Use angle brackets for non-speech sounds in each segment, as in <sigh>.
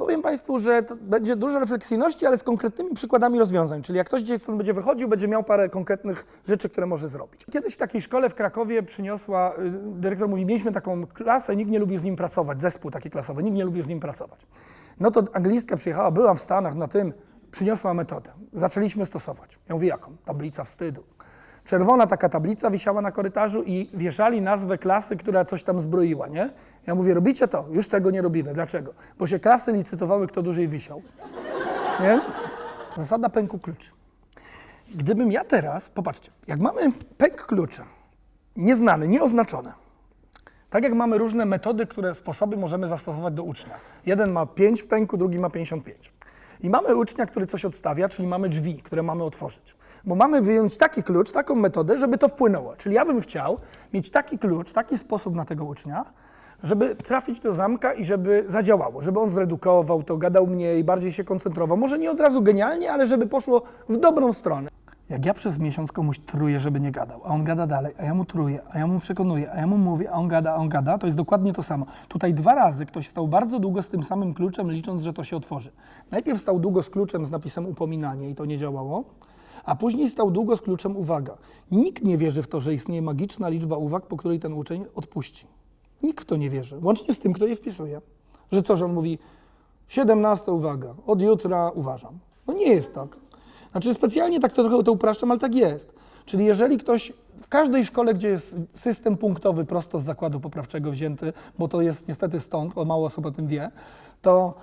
powiem Państwu, że to będzie dużo refleksyjności, ale z konkretnymi przykładami rozwiązań. Czyli jak ktoś gdzieś stąd będzie wychodził, będzie miał parę konkretnych rzeczy, które może zrobić. Kiedyś w takiej szkole w Krakowie przyniosła, y, dyrektor mówi, mieliśmy taką klasę, nikt nie lubił z nim pracować, zespół taki klasowy, nikt nie lubił z nim pracować. No to anglistka przyjechała, byłam w Stanach na tym, przyniosła metodę. Zaczęliśmy stosować. Ja mówię, jaką? Tablica wstydu. Czerwona taka tablica wisiała na korytarzu i wieszali nazwę klasy, która coś tam zbroiła, nie? Ja mówię, robicie to? Już tego nie robimy. Dlaczego? Bo się klasy licytowały, kto dłużej wisiał. Nie? Zasada pęku kluczy. Gdybym ja teraz, popatrzcie, jak mamy pęk kluczy, nieznany, nieoznaczony, tak jak mamy różne metody, które sposoby możemy zastosować do ucznia. Jeden ma 5 w pęku, drugi ma 55. I mamy ucznia, który coś odstawia, czyli mamy drzwi, które mamy otworzyć. Bo mamy wyjąć taki klucz, taką metodę, żeby to wpłynęło. Czyli ja bym chciał mieć taki klucz, taki sposób na tego ucznia, żeby trafić do zamka i żeby zadziałało, żeby on zredukował to, gadał mniej, bardziej się koncentrował. Może nie od razu genialnie, ale żeby poszło w dobrą stronę. Jak ja przez miesiąc komuś truję, żeby nie gadał, a on gada dalej, a ja mu truję, a ja mu przekonuję, a ja mu mówię, a on gada, a on gada, to jest dokładnie to samo. Tutaj dwa razy ktoś stał bardzo długo z tym samym kluczem, licząc, że to się otworzy. Najpierw stał długo z kluczem z napisem upominanie i to nie działało, a później stał długo z kluczem uwaga. Nikt nie wierzy w to, że istnieje magiczna liczba uwag, po której ten uczeń odpuści. Nikt w to nie wierzy, łącznie z tym, kto je wpisuje. Że co, że on mówi 17 uwaga, od jutra uważam. No nie jest tak. Znaczy specjalnie tak to trochę to upraszczam, ale tak jest. Czyli jeżeli ktoś w każdej szkole, gdzie jest system punktowy prosto z zakładu poprawczego wzięty, bo to jest niestety stąd, o mało osób o tym wie, to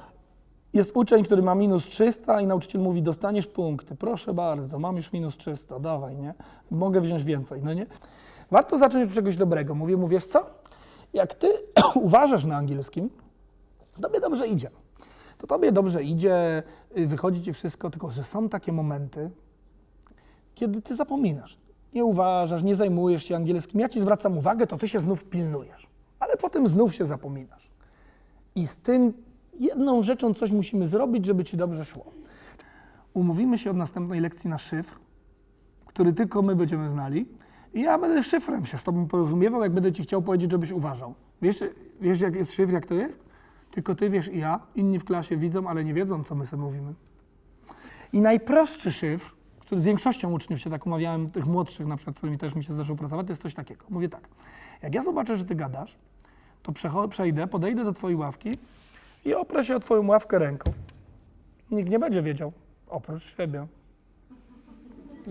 jest uczeń, który ma minus 300 i nauczyciel mówi, dostaniesz punkty, proszę bardzo, mam już minus 300, dawaj, nie? Mogę wziąć więcej, no nie? Warto zacząć od czegoś dobrego. Mówię mu, wiesz co, jak ty <clears throat> uważasz na angielskim, tobie dobrze idzie. To tobie dobrze idzie, y, wychodzi ci wszystko, tylko że są takie momenty, kiedy ty zapominasz. Nie uważasz, nie zajmujesz się angielskim. Ja ci zwracam uwagę, to ty się znów pilnujesz. Ale potem znów się zapominasz. I z tym jedną rzeczą coś musimy zrobić, żeby ci dobrze szło. Umówimy się od następnej lekcji na szyfr, który tylko my będziemy znali. I ja będę szyfrem się z tobą porozumiewał, jak będę ci chciał powiedzieć, żebyś uważał. Wiesz, wiesz jak jest szyfr, jak to jest? Tylko ty wiesz i ja, inni w klasie widzą, ale nie wiedzą, co my sobie mówimy. I najprostszy szyfr, który z większością uczniów się tak umawiałem, tych młodszych na przykład, z którymi też mi się zdarzyło pracować, to jest coś takiego. Mówię tak, jak ja zobaczę, że ty gadasz, to przejdę, podejdę do twojej ławki i oprę się o twoją ławkę ręką. Nikt nie będzie wiedział, oprócz siebie,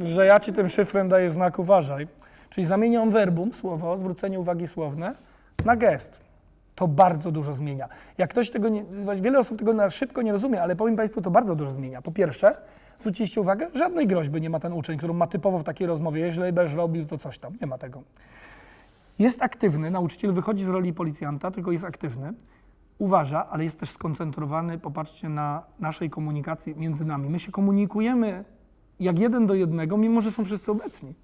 że ja ci tym szyfrem daję znak uważaj. Czyli zamieniam verbum, słowo, zwrócenie uwagi słowne, na gest. To bardzo dużo zmienia. Jak ktoś tego nie, wiele osób tego na szybko nie rozumie, ale powiem Państwu, to bardzo dużo zmienia. Po pierwsze, zwróciliście uwagę, żadnej groźby nie ma ten uczeń, którą ma typowo w takiej rozmowie, jeśli będziesz robił, to coś tam. Nie ma tego. Jest aktywny, nauczyciel wychodzi z roli policjanta, tylko jest aktywny, uważa, ale jest też skoncentrowany, popatrzcie na naszej komunikacji między nami. My się komunikujemy jak jeden do jednego, mimo że są wszyscy obecni.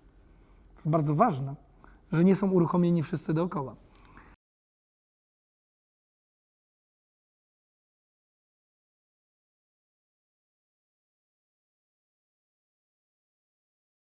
To jest bardzo ważne, że nie są uruchomieni wszyscy dookoła.